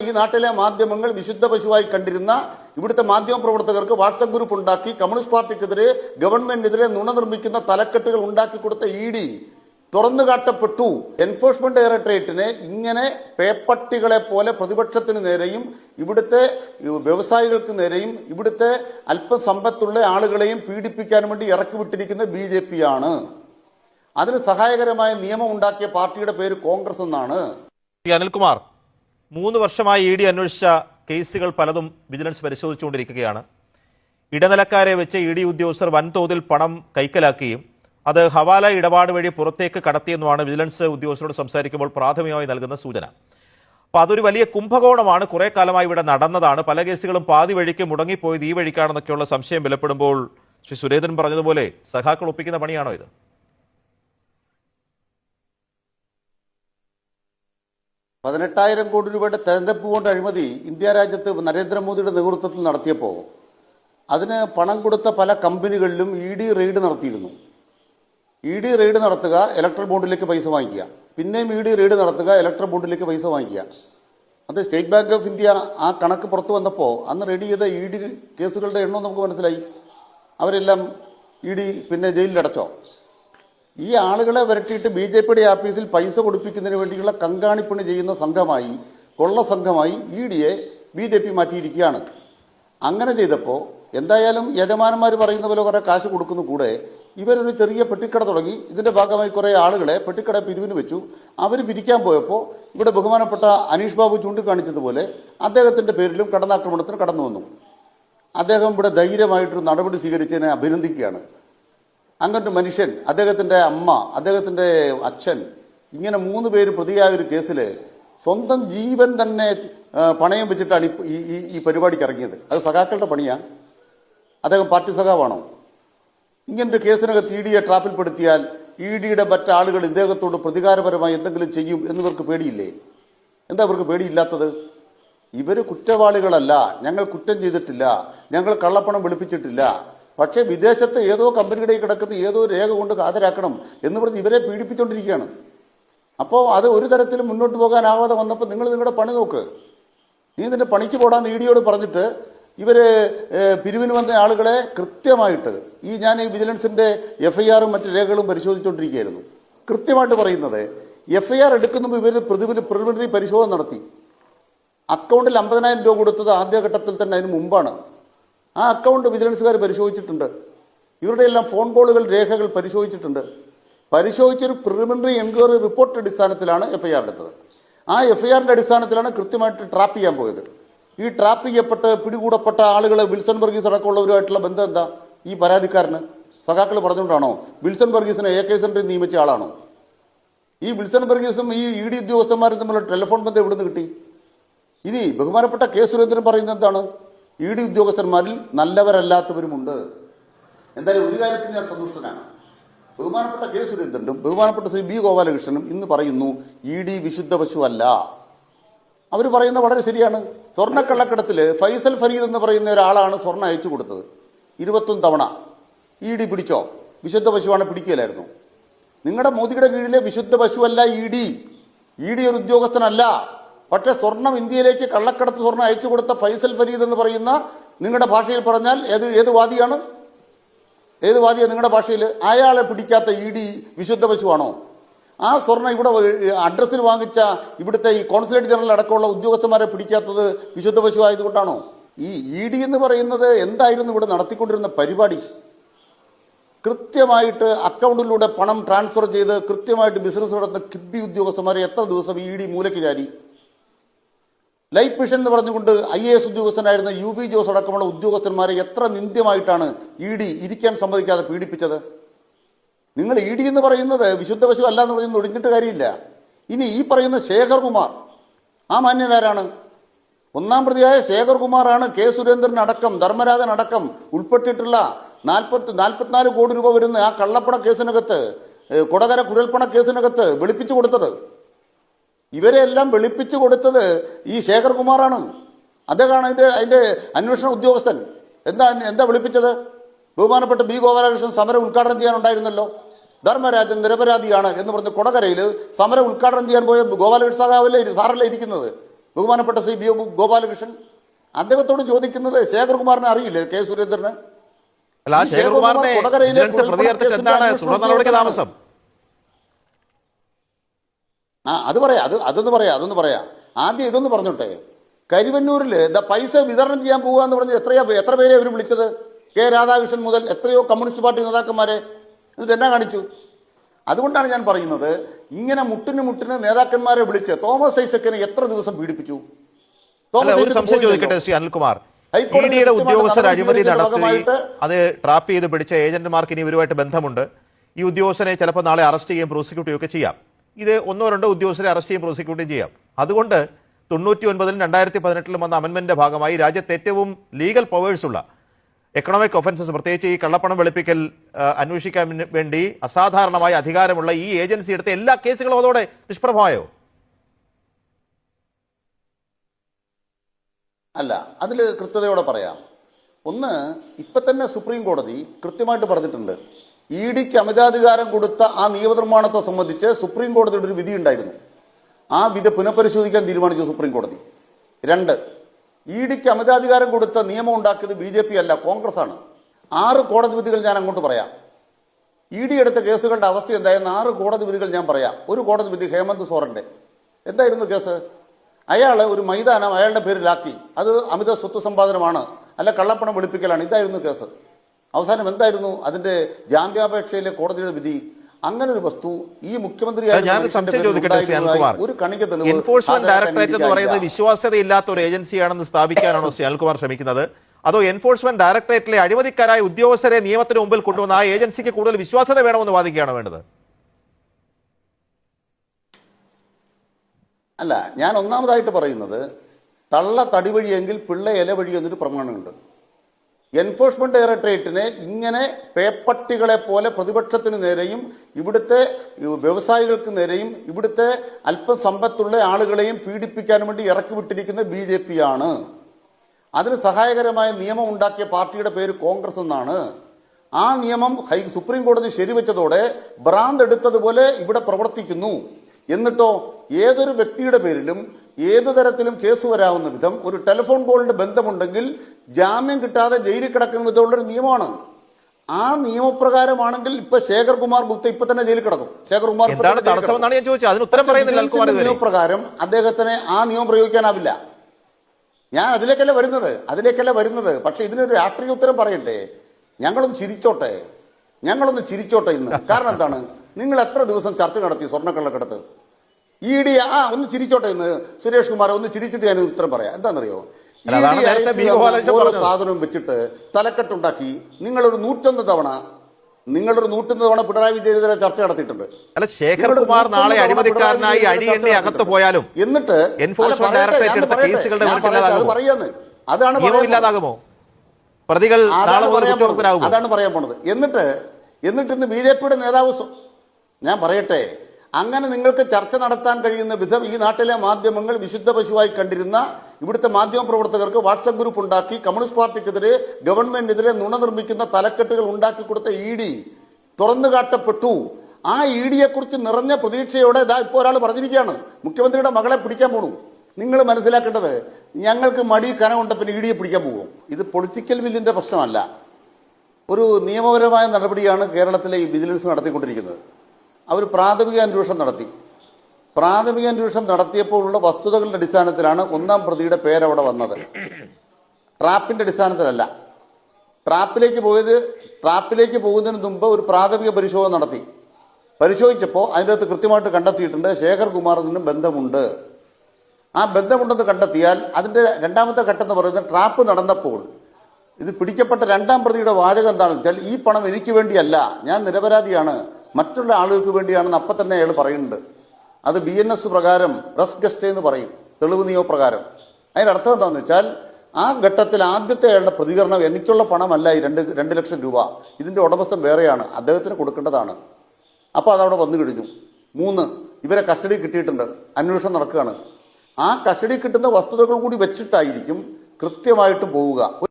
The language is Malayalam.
ഈ നാട്ടിലെ മാധ്യമങ്ങൾ വിശുദ്ധ പശുവായി കണ്ടിരുന്ന ഇവിടുത്തെ മാധ്യമ പ്രവർത്തകർക്ക് വാട്സപ്പ് ഗ്രൂപ്പ് ഉണ്ടാക്കി കമ്മ്യൂണിസ്റ്റ് പാർട്ടിക്കെതിരെ ഗവൺമെന്റിനെതിരെ നുണ നിർമ്മിക്കുന്ന തലക്കെട്ടുകൾ ഉണ്ടാക്കി കൊടുത്ത ഇ ഡി തുറന്നു കാട്ടപ്പെട്ടു. എൻഫോഴ്സ്മെന്റ് ഡയറക്ടറേറ്റിനെ ഇങ്ങനെ പേപ്പട്ടികളെ പോലെ പ്രതിപക്ഷത്തിന് നേരെയും ഇവിടുത്തെ വ്യവസായികൾക്ക് നേരെയും ഇവിടുത്തെ അല്പം സമ്പത്തുള്ള ആളുകളെയും പീഡിപ്പിക്കാൻ വേണ്ടി ഇറക്കി വിട്ടിരിക്കുന്ന ബി ജെ പി ആണ് അതിന് സഹായകരമായ നിയമം ഉണ്ടാക്കിയ പാർട്ടിയുടെ പേര് കോൺഗ്രസ് എന്നാണ്. അനിൽകുമാർ മൂന്ന് വർഷമായി ഇ ഡി അന്വേഷിച്ച കേസുകൾ പലതും വിജിലൻസ് പരിശോധിച്ചുകൊണ്ടിരിക്കുകയാണ്. ഇടനിലക്കാരെ വെച്ച് ഇ ഡി ഉദ്യോഗസ്ഥർ വൻതോതിൽ പണം കൈക്കലാക്കുകയും അത് ഹവാല ഇടപാട് വഴി പുറത്തേക്ക് കടത്തിയെന്നുമാണ് വിജിലൻസ് ഉദ്യോഗസ്ഥരോട് സംസാരിക്കുമ്പോൾ പ്രാഥമികമായി നൽകുന്ന സൂചന. അപ്പോൾ അതൊരു വലിയ കുംഭകോണമാണ്. കുറേ കാലമായി ഇവിടെ നടന്നതാണ്. പല കേസുകളും പാതി വഴിക്ക് മുടങ്ങിപ്പോയത് ഈ വഴിക്കാണെന്നൊക്കെയുള്ള സംശയം ബലപ്പെടുമ്പോൾ ശ്രീ സുരേന്ദ്രൻ പറഞ്ഞതുപോലെ സഖാക്കൾ ഒപ്പിക്കുന്ന പണിയാണോ ഇത്? പതിനെട്ടായിരം കോടി രൂപയുടെ തെരഞ്ഞെടുപ്പ് കൊണ്ട് അഴിമതി ഇന്ത്യ രാജ്യത്ത് നരേന്ദ്രമോദിയുടെ നേതൃത്വത്തിൽ നടത്തിയപ്പോൾ അതിന് പണം കൊടുത്ത പല കമ്പനികളിലും ഇ ഡി റെയ്ഡ് നടത്തിയിരുന്നു. ഇ ഡി റെയ്ഡ് നടത്തുക ഇലക്ട്രൽ ബോണ്ടിലേക്ക് പൈസ വാങ്ങിക്കുക. പിന്നെയും ഇ ഡി റെയ്ഡ് നടത്തുക ഇലക്ട്രൽ ബോണ്ടിലേക്ക് പൈസ വാങ്ങിക്കുക. അത് സ്റ്റേറ്റ് ബാങ്ക് ഓഫ് ഇന്ത്യ ആ കണക്ക് പുറത്തു വന്നപ്പോൾ അന്ന് റെഡി ചെയ്ത ഇ ഡി കേസുകളുടെ എണ്ണം നമുക്ക് മനസ്സിലായി. അവരെല്ലാം ഇ ഡി പിന്നെ ജയിലിലടച്ചോ? ഈ ആളുകളെ വരട്ടിയിട്ട് ബി ജെ പിയുടെ ആഫീസിൽ പൈസ കൊടുപ്പിക്കുന്നതിന് വേണ്ടിയുള്ള കങ്കാണിപ്പണി ചെയ്യുന്ന സംഘമായി കൊള്ള സംഘമായി E A B J P മാറ്റിയിരിക്കുകയാണ്. അങ്ങനെ ചെയ്തപ്പോൾ എന്തായാലും യജമാനന്മാർ പറയുന്ന പോലെ കുറേ കാശ് കൊടുക്കുന്ന കൂടെ. ഇവരൊരു ചെറിയ പെട്ടിക്കട തുടങ്ങി. ഇതിന്റെ ഭാഗമായി കുറേ ആളുകളെ പെട്ടിക്കട പിരിവിന് വെച്ചു. അവർ പിരിക്കാൻ പോയപ്പോൾ ഇവിടെ ബഹുമാനപ്പെട്ട അനീഷ് ബാബു ചൂണ്ടിക്കാണിച്ചതുപോലെ അദ്ദേഹത്തിന്റെ പേരിലും കടന്നാക്രമണത്തിന് കടന്നു വന്നു അദ്ദേഹം ഇവിടെ ധൈര്യമായിട്ടൊരു നടപടി സ്വീകരിച്ചതിനെ അഭിനന്ദിക്കുകയാണ്. അങ്ങനൊരു മനുഷ്യൻ അദ്ദേഹത്തിന്റെ അമ്മ അദ്ദേഹത്തിന്റെ അച്ഛൻ ഇങ്ങനെ മൂന്ന് പേര് പ്രതിയായ ഒരു കേസിൽ സ്വന്തം ജീവൻ തന്നെ പണയം വെച്ചിട്ടാണ് ഈ- ഈ പരിപാടിക്ക് ഇറങ്ങിയത്. അത് സഖാക്കളുടെ പണിയാണ് അദ്ദേഹം പാർട്ടി സഖാവാണോ? ഇങ്ങനൊരു കേസിനകത്ത് ഇ ഡിയെ ട്രാപ്പിൽപ്പെടുത്തിയാൽ ഇ ഡിയുടെ മറ്റാളുകൾ ഇദ്ദേഹത്തോട് പ്രതികാരപരമായി എന്തെങ്കിലും ചെയ്യും എന്നിവർക്ക് പേടിയില്ലേ? എന്താ ഇവർക്ക് പേടിയില്ലാത്തത്? ഇവർ കുറ്റവാളികളല്ല. ഞങ്ങൾ കുറ്റം ചെയ്തിട്ടില്ല. ഞങ്ങൾ കള്ളപ്പണം വെളുപ്പിച്ചിട്ടില്ല. പക്ഷേ വിദേശത്ത് ഏതോ കമ്പനിയുടെ കിടക്കുന്ന ഏതോ രേഖ കൊണ്ട് ഹാജരാക്കണം എന്ന് പറഞ്ഞ് ഇവരെ പീഡിപ്പിച്ചുകൊണ്ടിരിക്കുകയാണ് അപ്പോൾ അത് ഒരു തരത്തിലും മുന്നോട്ട് പോകാനാവാതെ വന്നപ്പോൾ നിങ്ങൾ നിങ്ങളുടെ പണി നോക്ക്. നീ നിന്റെ പണിക്ക് പോടാന്ന് ഇ പറഞ്ഞിട്ട് ഇവർ പിരിവിന് വന്ന ആളുകളെ കൃത്യമായിട്ട് ഈ ഞാൻ ഈ വിജിലൻസിന്റെ എഫ് ഐ ആറും മറ്റു രേഖകളും പരിശോധിച്ചുകൊണ്ടിരിക്കുകയായിരുന്നു കൃത്യമായിട്ട് പറയുന്നത് എഫ് ഐ ആർ എടുക്കുന്നു ഇവർ പ്രതിവിന് പ്രിലിമിനറി പരിശോധന നടത്തി. അക്കൗണ്ടിൽ അമ്പതിനായിരം രൂപ കൊടുത്തത് ആദ്യഘട്ടത്തിൽ തന്നെ അതിന് മുമ്പാണ്. ആ അക്കൗണ്ട് വിജിലൻസുകാർ പരിശോധിച്ചിട്ടുണ്ട്. ഇവരുടെ എല്ലാം ഫോൺ കോളുകൾ രേഖകൾ പരിശോധിച്ചിട്ടുണ്ട്. പരിശോധിച്ചൊരു പ്രിലിമിനറി എൻക്വയറി റിപ്പോർട്ട് അടിസ്ഥാനത്തിലാണ് എഫ് ഐ ആർ എടുത്തത്. ആ എഫ് ഐ ആറിന്റെ അടിസ്ഥാനത്തിലാണ് കൃത്യമായിട്ട് ട്രാപ്പ് ചെയ്യാൻ പോയത്. ഈ ട്രാപ്പ് ചെയ്യപ്പെട്ട് പിടികൂടപ്പെട്ട ആളുകളെ വിൽസൺ വർഗീസ് അടക്കമുള്ളവരുമായിട്ടുള്ള ബന്ധം എന്താ? ഈ പരാതിക്കാരന്. സഖാക്കൾ പറഞ്ഞുകൊണ്ടാണോ? വിൽസൺ വർഗീസിനെ എ കെ സെന്ററിൽ നിയമിച്ച ആളാണോ? ഈ വിൽസൺ വർഗീസും ഈ ഇ ഡി ഉദ്യോഗസ്ഥന്മാരും തമ്മിലുള്ള ടെലിഫോൺ ബന്ധം എവിടുന്ന് കിട്ടി? ഇനി ബഹുമാനപ്പെട്ട കെ സുരേന്ദ്രൻ പറയുന്നത് എന്താണ്? ഇ ഡി ഉദ്യോഗസ്ഥന്മാരിൽ നല്ലവരല്ലാത്തവരുമുണ്ട്. എന്തായാലും ഒരു കാര്യത്തിൽ ഞാൻ സന്തുഷ്ടനാണ്. ബഹുമാനപ്പെട്ട കെ സുരേന്ദ്രനും ബഹുമാനപ്പെട്ട ശ്രീ ബി ഗോപാലകൃഷ്ണനും ഇന്ന് പറയുന്നു ഇ ഡി വിശുദ്ധ പശുവല്ല. അവർ പറയുന്നത് വളരെ ശരിയാണ്. സ്വർണക്കള്ളക്കടത്തിൽ ഫൈസൽ ഫരീദ് എന്ന് പറയുന്ന ഒരാളാണ് സ്വർണ അയച്ചു കൊടുത്തത്. ഇരുപത്തൊന്ന് തവണ. ഇ ഡി പിടിച്ചോ? വിശുദ്ധ പശുവാണ് പിടിക്കുകയില്ലായിരുന്നു നിങ്ങളുടെ മോദിയുടെ കീഴിലെ വിശുദ്ധ പശുവല്ല ഇ ഡി. ഇ ഡി ഒരു ഉദ്യോഗസ്ഥനല്ല. പക്ഷേ സ്വർണം ഇന്ത്യയിലേക്ക് കള്ളക്കടത്ത് സ്വർണം അയച്ചു കൊടുത്ത ഫൈസൽ ഫരീദ് എന്ന് പറയുന്ന നിങ്ങളുടെ ഭാഷയിൽ പറഞ്ഞാൽ ഏത് ഏത് വാദിയാണ്? ഏത് വാദിയാണ് നിങ്ങളുടെ ഭാഷയിൽ? അയാളെ പിടിക്കാത്ത ഇ ഡി വിശുദ്ധ പശുവാണോ? ആ സ്വർണം ഇവിടെ അഡ്രസ്സിൽ വാങ്ങിച്ച ഇവിടുത്തെ ഈ കോൺസുലേറ്റ് ജനറൽ അടക്കമുള്ള ഉദ്യോഗസ്ഥന്മാരെ പിടിക്കാത്തത് വിശുദ്ധ പശു ആയതുകൊണ്ടാണോ? ഈ ഇ ഡി എന്ന് പറയുന്നത് എന്തായിരുന്നു ഇവിടെ നടത്തിക്കൊണ്ടിരുന്ന പരിപാടി? കൃത്യമായിട്ട് അക്കൗണ്ടിലൂടെ പണം ട്രാൻസ്ഫർ ചെയ്ത് കൃത്യമായിട്ട് ബിസിനസ് നടത്തുന്ന കിബി ഉദ്യോഗസ്ഥന്മാരെ എത്ര ദിവസം ഇ ഡി മൂലയ്ക്ക് ചാരി? ലൈഫ് മിഷൻ എന്ന് പറഞ്ഞുകൊണ്ട് ഐ എ എസ് ഉദ്യോഗസ്ഥനായിരുന്ന യു ബി ജോസ് അടക്കമുള്ള ഉദ്യോഗസ്ഥന്മാരെ എത്ര നിന്ദ്യമായിട്ടാണ് ഇ ഡി ഇരിക്കാൻ സമ്മതിക്കാതെ പീഡിപ്പിച്ചത്? നിങ്ങൾ ഇ ഡി എന്ന് പറയുന്നത് വിശുദ്ധ പശു അല്ല എന്ന് പറയുന്നത് ഒടിഞ്ഞിട്ട് കാര്യമില്ല. ഇനി ഈ പറയുന്ന ശേഖർ കുമാർ ആ മാന്യനാരാണ്? ഒന്നാം പ്രതിയായ ശേഖർ കുമാറാണ് കെ സുരേന്ദ്രൻ അടക്കം ധർമ്മരാജൻ അടക്കം ഉൾപ്പെട്ടിട്ടുള്ള നാൽപ്പത്തി നാൽപ്പത്തിനാല് കോടി രൂപ വരുന്ന ആ കള്ളപ്പണ കേസിനകത്ത് കൊടകര കുഴൽപ്പണ കേസിനകത്ത് വെളുപ്പിച്ചു കൊടുത്തത്. ഇവരെ എല്ലാം വെളുപ്പിച്ചു കൊടുത്തത് ഈ ശേഖർ കുമാറാണ് അദ്ദേഹമാണ് അതിന്റെ അതിന്റെ അന്വേഷണ ഉദ്യോഗസ്ഥൻ. എന്താ എന്താ വിളിപ്പിച്ചത്? ബഹുമാനപ്പെട്ട ബി ഗോപാലകൃഷ്ണൻ സമരം ഉദ്ഘാടനം ചെയ്യാനുണ്ടായിരുന്നല്ലോ. ധർമ്മരാജൻ നിരപരാധിയാണ് എന്ന് പറഞ്ഞ് കൊടകരയിൽ സമരം ഉദ്ഘാടനം ചെയ്യാൻ പോയ ഗോപാലകൃഷ്ണ സഖാവല്ലേ ഇരി- സാറല്ലേ ഇരിക്കുന്നത്? ബഹുമാനപ്പെട്ട ശ്രീ ബി ഗോപാലകൃഷ്ണൻ. അദ്ദേഹത്തോട് ചോദിക്കുന്നത് ശേഖർകുമാറിനെ അറിയില്ലേ കെ സുരേന്ദ്രന്? ശേഖർകുമാറിനെ കൊടകരയിലെ വിജിലൻസ് കുഴൽപ്പണ പ്രതികരണത്തിൽ കേസിന്റെ എന്താണ് അന്വേഷണം തുടർ നടപടിക്ക് ഉദ്യോഗസ്ഥനാണ്. താമസം ആ അത് പറയാം. അത് അതൊന്ന് പറയാം. അതൊന്ന് പറയാം. ആദ്യം ഇതൊന്ന് പറഞ്ഞോട്ടെ. കരിവന്നൂരിൽ ദ പൈസ വിതരണം ചെയ്യാൻ പോകുക എന്ന് പറഞ്ഞ് എത്രയാ എത്ര പേരെ അവർ വിളിച്ചത്? കെ രാധാകൃഷ്ണൻ മുതൽ എത്രയോ കമ്മ്യൂണിസ്റ്റ് പാർട്ടി നേതാക്കന്മാരെ. എന്നിട്ട് എന്നാ കാണിച്ചു? അതുകൊണ്ടാണ് ഞാൻ പറയുന്നത് ഇങ്ങനെ മുട്ടിന് മുട്ടിന് നേതാക്കന്മാരെ വിളിച്ച് തോമസ് ഐസക്കിനെ എത്ര ദിവസം പീഡിപ്പിച്ചു? തോമസ് ഒരു ഐസക് സംശയം ചോദിക്കട്ടെ ശ്രീ അനിൽകുമാർ. ഹൈക്കോടതി ഇഡിയുടെ കൃത്യമായിട്ട് ഉദ്യോഗസ്ഥർ അഴിമതി നടത്തി അത് ട്രാപ്പ് ചെയ്ത് പിടിച്ച ഏജന്റുമാർക്ക് ഇനി ഇവരുമായിട്ട് ബന്ധമുണ്ട്. ഈ ഉദ്യോഗസ്ഥനെ ചിലപ്പോൾ നാളെ അറസ്റ്റ് ചെയ്യുകയും പ്രോസിക്യൂട്ട് ചെയ്യുകയൊക്കെ ചെയ്യാം. ഇത് ഒന്നോ രണ്ടോ ഉദ്യോഗസ്ഥരെ അറസ്റ്റ് ചെയ്യും പ്രോസിക്യൂട്ടും ചെയ്യാം. അതുകൊണ്ട് തൊണ്ണൂറ്റി ഒൻപതിലും രണ്ടായിരത്തി പതിനെട്ടിലും വന്ന അമൻമെന്റിന്റെ ഭാഗമായി രാജ്യത്ത് ഏറ്റവും ലീഗൽ പവേഴ്സുള്ള എക്കണോമിക് ഒഫൻസസ് പ്രത്യേകിച്ച് ഈ കള്ളപ്പണം വെളുപ്പിക്കൽ അന്വേഷിക്കാൻ വേണ്ടി അസാധാരണമായ അധികാരമുള്ള ഈ ഏജൻസി എടുത്ത എല്ലാ കേസുകളും അതോടെ നിഷ്പ്രഭമായോ? അല്ല അതിൽ കൃത്യതയോടെ പറയാം. ഒന്ന് ഇപ്പം തന്നെ സുപ്രീം കോടതി കൃത്യമായിട്ട് പറഞ്ഞിട്ടുണ്ട്. ഇ ഡിക്ക് അമിതാധികാരം കൊടുത്ത ആ നിയമനിർമ്മാണത്തെ സംബന്ധിച്ച് സുപ്രീം കോടതിയുടെ ഒരു വിധി ഉണ്ടായിരുന്നു. ആ വിധി പുനഃപരിശോധിക്കാൻ തീരുമാനിച്ചു സുപ്രീം കോടതി. രണ്ട് ഇ ഡിക്ക് അമിതാധികാരം കൊടുത്ത നിയമം ഉണ്ടാക്കിയത് ബി ജെ പി അല്ല കോൺഗ്രസ് ആണ് ആറ് കോടതി വിധികൾ ഞാൻ അങ്ങോട്ട് പറയാം. ഇ ഡി എടുത്ത കേസുകളുടെ അവസ്ഥ എന്തായെന്ന് ആറ് കോടതി വിധികൾ ഞാൻ പറയാം. ഒരു കോടതി വിധി ഹേമന്ത് സോറന്റെ. എന്തായിരുന്നു കേസ്? അയാൾ ഒരു മൈതാനം അയാളുടെ പേരിലാക്കി. അത് അമിത സ്വത്ത് സമ്പാദനമാണ്. അല്ല കള്ളപ്പണം വെളുപ്പിക്കലാണ്. ഇതായിരുന്നു കേസ്. അവസാനം എന്തായിരുന്നു? അതിന്റെ ജാമ്യാപേക്ഷയിലെ കോടതിയുടെ വിധി. അങ്ങനെ ഒരു വസ്തു ഈ മുഖ്യമന്ത്രി ഒരു കണിക തെളിവ് എൻഫോഴ്സ്മെന്റ് ഡയറക്ടറേറ്റ് എന്ന് പറയുന്നത് വിശ്വാസ്യതയില്ലാത്ത ഒരു ഏജൻസിയാണെന്ന് സ്ഥാപിക്കാനാണോ ശ്രീ ശ്രമിക്കുന്നത്? അതോ എൻഫോഴ്സ്മെന്റ് ഡയറക്ടറേറ്റിലെ അഴിമതിക്കാരായ ഉദ്യോഗസ്ഥരെ നിയമത്തിന് മുമ്പിൽ കൊണ്ടുവന്ന ആ ഏജൻസിക്ക് കൂടുതൽ വിശ്വാസ്യത വേണമെന്ന് വാദിക്കുകയാണോ വേണ്ടത്? അല്ല ഞാൻ ഒന്നാമതായിട്ട് പറയുന്നത് തള്ള തടിവഴിയെങ്കിൽ പിള്ള ഇല വഴി എന്നൊരു പ്രമാണമുണ്ട്. എൻഫോഴ്സ്മെന്റ് ഡയറക്ടറേറ്റിനെ ഇങ്ങനെ പേപ്പട്ടികളെ പോലെ പ്രതിപക്ഷത്തിന് നേരെയും ഇവിടുത്തെ വ്യവസായികൾക്ക് നേരെയും ഇവിടുത്തെ അല്പം സമ്പത്തുള്ള ആളുകളെയും പീഡിപ്പിക്കാൻ വേണ്ടി ഇറക്കി വിട്ടിരിക്കുന്ന ബി ജെ പി ആണ് അതിന് സഹായകരമായ നിയമം ഉണ്ടാക്കിയ പാർട്ടിയുടെ പേര് കോൺഗ്രസ് എന്നാണ്. ആ നിയമം സുപ്രീം കോടതി ശരിവെച്ചതോടെ ഭ്രാന്ത് എടുത്തതുപോലെ ഇവിടെ പ്രവർത്തിക്കുന്നു. എന്നിട്ടോ ഏതൊരു വ്യക്തിയുടെ പേരിലും ഏത് തരത്തിലും കേസ് വരാവുന്ന വിധം ഒരു ടെലിഫോൺ കോളിന്റെ ബന്ധമുണ്ടെങ്കിൽ ജാമ്യം കിട്ടാതെ ജയിലിൽ കിടക്കുന്ന വിധമുള്ളൊരു നിയമമാണ്. ആ നിയമപ്രകാരമാണെങ്കിൽ ഇപ്പൊ ശേഖർ കുമാർ ഗുപ്ത ഇപ്പൊ തന്നെ ജയിലിൽ കിടക്കും. ശേഖർ കുമാർ നിയമപ്രകാരം അദ്ദേഹത്തിന് ആ നിയമം പ്രയോഗിക്കാനാവില്ല. ഞാൻ അതിലേക്കല്ല വരുന്നത്? അതിലേക്കല്ല വരുന്നത്? പക്ഷെ ഇതിനൊരു രാഷ്ട്രീയ ഉത്തരം പറയണ്ടേ? ഞങ്ങളൊന്ന് ചിരിച്ചോട്ടെ. ഞങ്ങളൊന്ന് ചിരിച്ചോട്ടെ ഇന്ന്. കാരണം എന്താണ്? നിങ്ങൾ എത്ര ദിവസം ചർച്ച നടത്തി സ്വർണക്കള്ളക്കടത്ത്? ഇ ഡി ആ ഒന്ന് ചിരിച്ചോട്ടെ ഇന്ന്. സുരേഷ് കുമാർ ഒന്ന് ചിരിച്ചിട്ട് ഞാൻ ഉത്തരം പറയാം. എന്താണെന്നറിയോ? ഓരോ. സാധനവും വെച്ചിട്ട് തലക്കെട്ടുണ്ടാക്കി നിങ്ങളൊരു നൂറ്റൊന്ന് തവണ നിങ്ങളൊരു നൂറ്റൊന്ന് തവണ പിണറായി വിജയനെതിരെ ചർച്ച നടത്തിയിട്ടുണ്ട്. അല്ല നാളെ അഴിമതിക്കാരനായി അകത്ത് പോയാലും എന്നിട്ട് എൻഫോഴ്സ്മെന്റ് എടുത്ത കേസുകളുടെ ഞാൻ മുന്നിൽ പറയട്ടെ, അത് ഇല്ലാതാകുമോ? പറയാന്ന്. അതാണ് ഇല്ലാതാകുമോ? പ്രതികൾ അതാണ് പറയാൻ പോണത്. എന്നിട്ട് എന്നിട്ട് ഇന്ന് ബി ജെ പിയുടെ നേതാവ് ഞാൻ പറയട്ടെ. അങ്ങനെ നിങ്ങൾക്ക് ചർച്ച നടത്താൻ കഴിയുന്ന വിധം ഈ നാട്ടിലെ മാധ്യമങ്ങൾ വിശുദ്ധ പശുവായി കണ്ടിരുന്ന ഇവിടുത്തെ മാധ്യമ പ്രവർത്തകർക്ക് വാട്സപ്പ് ഗ്രൂപ്പ് ഉണ്ടാക്കി കമ്മ്യൂണിസ്റ്റ് പാർട്ടിക്കെതിരെ ഗവൺമെന്റിനെതിരെ നുണ നിർമ്മിക്കുന്ന തലക്കെട്ടുകൾ ഉണ്ടാക്കി കൊടുത്ത ഇ ഡി തുറന്നു കാട്ടപ്പെട്ടു ആ ഇ ഡിയെ കുറിച്ച് നിറഞ്ഞ പ്രതീക്ഷയോടെ ഇതാ ഇപ്പോൾ ഒരാൾ പറഞ്ഞിരിക്കുകയാണ്. മുഖ്യമന്ത്രിയുടെ മകളെ പിടിക്കാൻ പോണു. നിങ്ങൾ മനസ്സിലാക്കേണ്ടത് ഞങ്ങൾക്ക് മടി കനമുണ്ട് പിന്നെ ഇ ഡിയെ പിടിക്കാൻ പോകും ഇത് പൊളിറ്റിക്കൽ വില്ലിന്റെ പ്രശ്നമല്ല. ഒരു നിയമപരമായ നടപടിയാണ് കേരളത്തിലെ ഈ വിജിലൻസ് നടത്തിക്കൊണ്ടിരിക്കുന്നത്. അവർ പ്രാഥമിക അന്വേഷണം നടത്തി. പ്രാഥമിക അന്വേഷണം നടത്തിയപ്പോഴുള്ള വസ്തുതകളുടെ അടിസ്ഥാനത്തിലാണ് ഒന്നാം പ്രതിയുടെ പേരവിടെ വന്നത്. ട്രാപ്പിന്റെ അടിസ്ഥാനത്തിലല്ല. ട്രാപ്പിലേക്ക് പോയത് ട്രാപ്പിലേക്ക് പോകുന്നതിന് മുമ്പ് ഒരു പ്രാഥമിക പരിശോധന നടത്തി. പരിശോധിച്ചപ്പോൾ അതിന്റെ അകത്ത് കൃത്യമായിട്ട് കണ്ടെത്തിയിട്ടുണ്ട് ശേഖർ കുമാറിനും ബന്ധമുണ്ട്. ആ ബന്ധമുണ്ടെന്ന് കണ്ടെത്തിയാൽ അതിന്റെ രണ്ടാമത്തെ ഘട്ടം എന്ന് പറയുന്നത് ട്രാപ്പ് നടന്നപ്പോൾ ഇത് പിടിക്കപ്പെട്ട രണ്ടാം പ്രതിയുടെ വാചകം എന്താണെന്ന് വെച്ചാൽ ഈ പണം എനിക്ക് വേണ്ടിയല്ല ഞാൻ നിരപരാധിയാണ്. മറ്റുള്ള ആളുകൾക്ക് വേണ്ടിയാണെന്ന് അപ്പം തന്നെ അയാൾ പറയുന്നുണ്ട്. അത് ബി എൻ എസ് പ്രകാരം റസ് ഗസ്റ്റേ എന്ന് പറയും. തെളിവ് നിയമപ്രകാരം അതിന്റെ അർത്ഥം എന്താണെന്ന് വെച്ചാൽ ആ ഘട്ടത്തിൽ ആദ്യത്തെ അയാളുടെ പ്രതികരണം എനിക്കുള്ള പണമല്ല ഈ രണ്ട് രണ്ട് ലക്ഷം രൂപ. ഇതിന്റെ ഉടമസ്ഥൻ വേറെയാണ്. അദ്ദേഹത്തിന് കൊടുക്കേണ്ടതാണ്. അപ്പോൾ അതവിടെ വന്നു കഴിഞ്ഞു. മൂന്ന് ഇവരെ കസ്റ്റഡി കിട്ടിയിട്ടുണ്ട്. അന്വേഷണം നടക്കുകയാണ്. ആ കസ്റ്റഡി കിട്ടുന്ന വസ്തുതകൾ കൂടി വെച്ചിട്ടായിരിക്കും കൃത്യമായിട്ട് പോവുക.